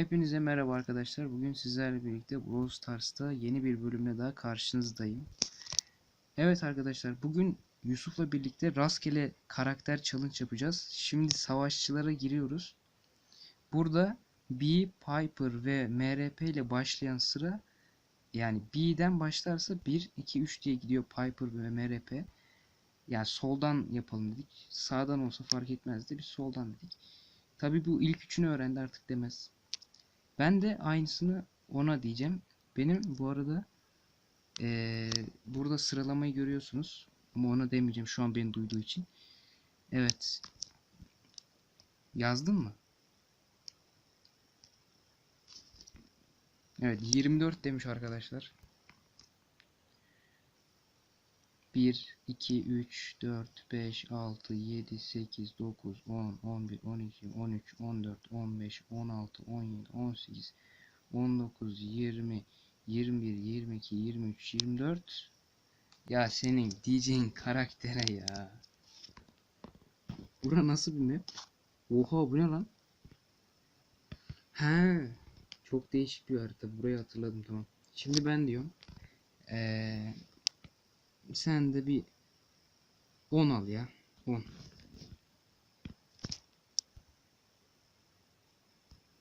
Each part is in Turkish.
Hepinize merhaba arkadaşlar. Bugün sizlerle birlikte Brawl Stars'ta yeni bir bölümle daha karşınızdayım. Evet arkadaşlar bugün Yusuf'la birlikte rastgele karakter challenge yapacağız. Şimdi savaşçılara giriyoruz. Burada B, Piper ve MRP ile başlayan sıra yani B'den başlarsa 1, 2, 3 diye gidiyor Piper ve MRP. Yani soldan yapalım dedik. Sağdan olsa fark etmezdi. Biz soldan dedik. Tabi bu ilk üçünü öğrendi artık demez. Ben de aynısını ona diyeceğim. Benim bu arada eee, burada sıralamayı görüyorsunuz. Ama ona demeyeceğim şu an beni duyduğu için. Evet. Yazdın mı? Evet 24 demiş arkadaşlar. 1, 2, 3, 4, 5, 6, 7, 8, 9, 10, 11, 12, 13, 14, 15, 16, 17, 18, 19, 20, 21, 22, 23, 24. Ya senin diyeceğin karaktere ya. Bura nasıl bir map? Oha bu ne lan? He. Çok değişik bir harita. Burayı hatırladım tamam. Şimdi ben diyorum. Eee sen de bir 10 al ya. 10.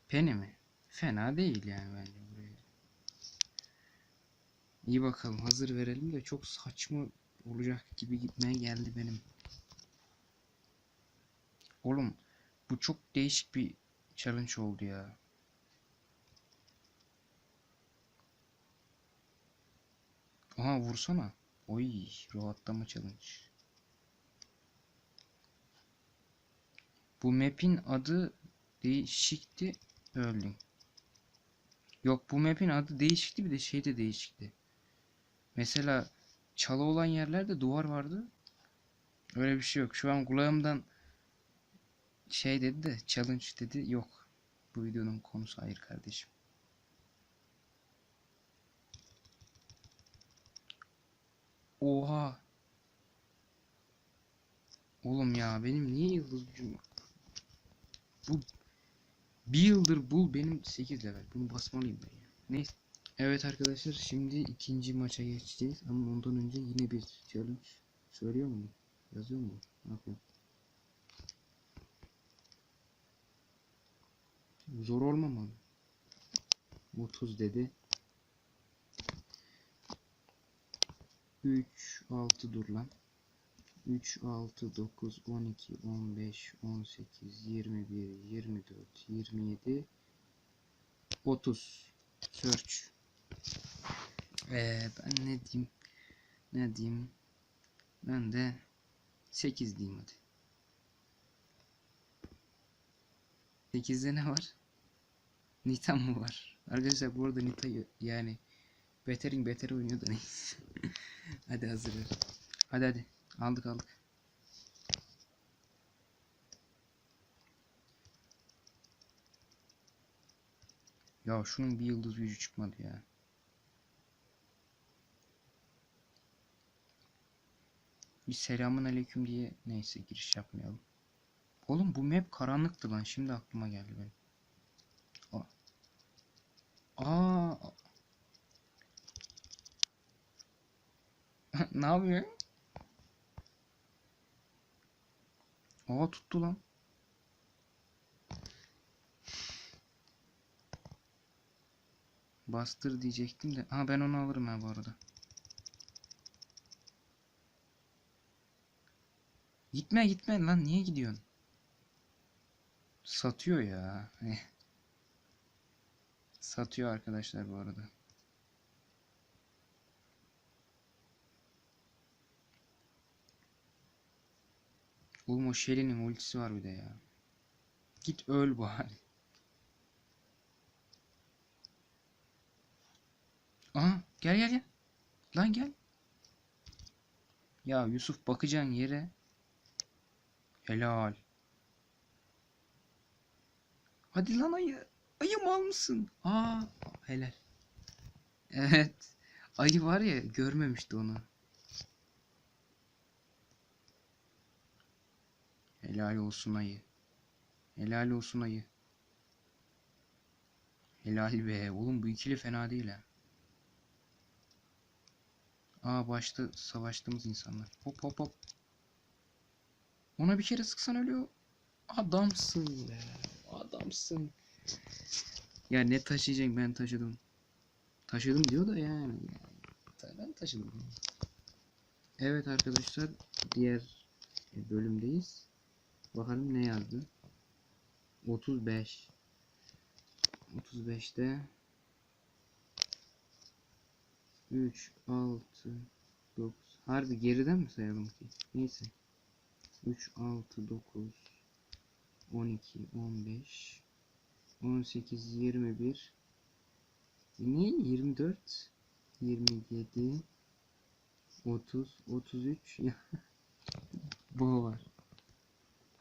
Pene mi? Fena değil yani bence buraya. İyi bakalım hazır verelim de çok saçma olacak gibi gitmeye geldi benim. Oğlum bu çok değişik bir challenge oldu ya. Aha vursana. Oy, rahatlama challenge. Bu map'in adı değişikti. Öldüm. Yok bu map'in adı değişikti bir de şey de değişikti. Mesela çalı olan yerlerde duvar vardı. Öyle bir şey yok. Şu an kulağımdan şey dedi de challenge dedi. Yok. Bu videonun konusu hayır kardeşim. Oha. Oğlum ya benim niye yıldız gücüm yok? Bu bir yıldır bul benim 8 level. Bunu basmalıyım ben ya. Neyse. Evet arkadaşlar şimdi ikinci maça geçeceğiz ama ondan önce yine bir challenge söylüyor mu? Yazıyor mu? Ne yapıyor? Zor olmamalı. 30 dedi. 3 6 dur lan. 3 6 9 12 15 18 21 24 27 30 search. Ee, ben ne diyeyim? Ne diyeyim? Ben de 8 diyeyim hadi. 8'de ne var? Nita mı var? Arkadaşlar bu arada Nita yani Beterin beter oynuyor da neyse hadi hazır hadi hadi aldık aldık Ya şunun bir yıldız gücü çıkmadı ya. Bir selamun aleyküm diye neyse giriş yapmayalım. Oğlum bu map karanlıktı lan şimdi aklıma geldi benim. Aa. Aa. ne yapıyor? Aa tuttu lan. Bastır diyecektim de. Ha ben onu alırım ha bu arada. Gitme gitme lan niye gidiyorsun? Satıyor ya. Satıyor arkadaşlar bu arada. Oğlum o Shelly'nin ultisi var bir de ya. Git öl bari. Aha gel gel gel. Lan gel. Ya Yusuf bakacağın yere. Helal. Hadi lan ayı. Ayı mal mısın? Aa helal. Evet. Ayı var ya görmemişti onu. Helal olsun ayı. Helal olsun ayı. Helal be. Oğlum bu ikili fena değil ha. Aa başta savaştığımız insanlar. Hop hop hop. Ona bir kere sıksan ölüyor. Adamsın be. Adamsın. Ya ne taşıyacaksın ben taşıdım. Taşıdım diyor da yani. Ben taşıdım. Evet arkadaşlar diğer bölümdeyiz. Bakalım ne yazdı. 35 35'te 3 6 9 Harbi geriden mi sayalım ki? Neyse. 3 6 9 12 15 18 21 ne 24 27 30 33 ya bu var.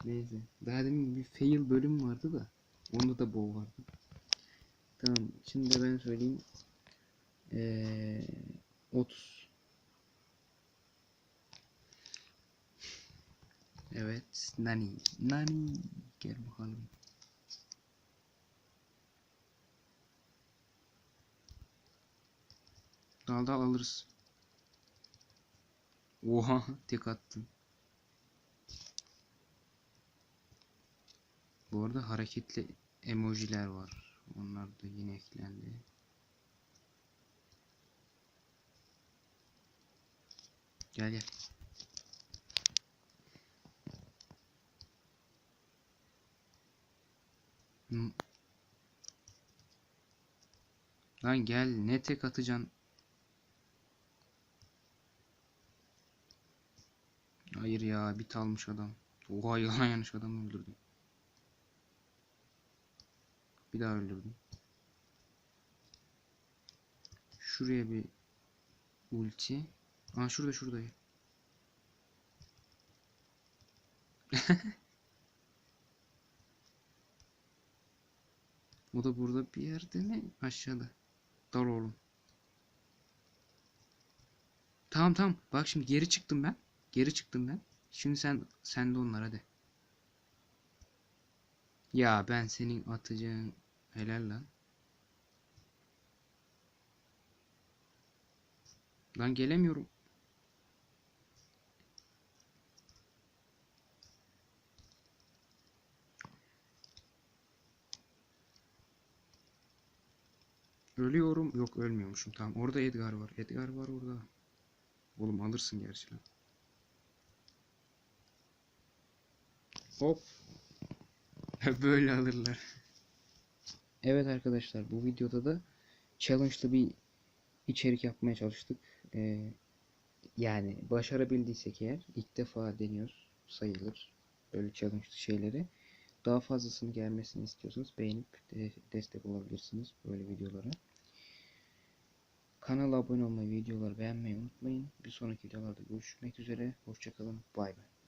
Neyse. Daha demin bir fail bölüm vardı da onda da bow vardı. Tamam. Şimdi de ben söyleyeyim. Ee, 30 Evet. Nani. Nani. Gel bakalım. Dal dal alırız. Oha tek attım. Bu arada hareketli emojiler var. Onlar da yine eklendi. Gel gel. Hmm. Lan gel ne tek atacaksın? Hayır ya bit almış adam. Oha yalan yanlış adamı öldürdüm. Bir daha öldürdüm. Şuraya bir ulti. Aa şurada şurada. o da burada bir yerde mi? Aşağıda. Dal oğlum. Tamam tamam. Bak şimdi geri çıktım ben. Geri çıktım ben. Şimdi sen sen de onlar hadi. Ya ben senin atacağın helal lan. Lan gelemiyorum. Ölüyorum. Yok ölmüyormuşum. Tamam. Orada Edgar var. Edgar var orada. Oğlum alırsın gerçi lan. Hop. Böyle alırlar. Evet arkadaşlar bu videoda da challenge'lı bir içerik yapmaya çalıştık. Ee, yani başarabildiysek eğer ilk defa deniyoruz sayılır böyle challenge'lı şeyleri. Daha fazlasını gelmesini istiyorsanız beğenip de destek olabilirsiniz böyle videolara. Kanala abone olmayı, videoları beğenmeyi unutmayın. Bir sonraki videolarda görüşmek üzere. Hoşçakalın. Bay bay.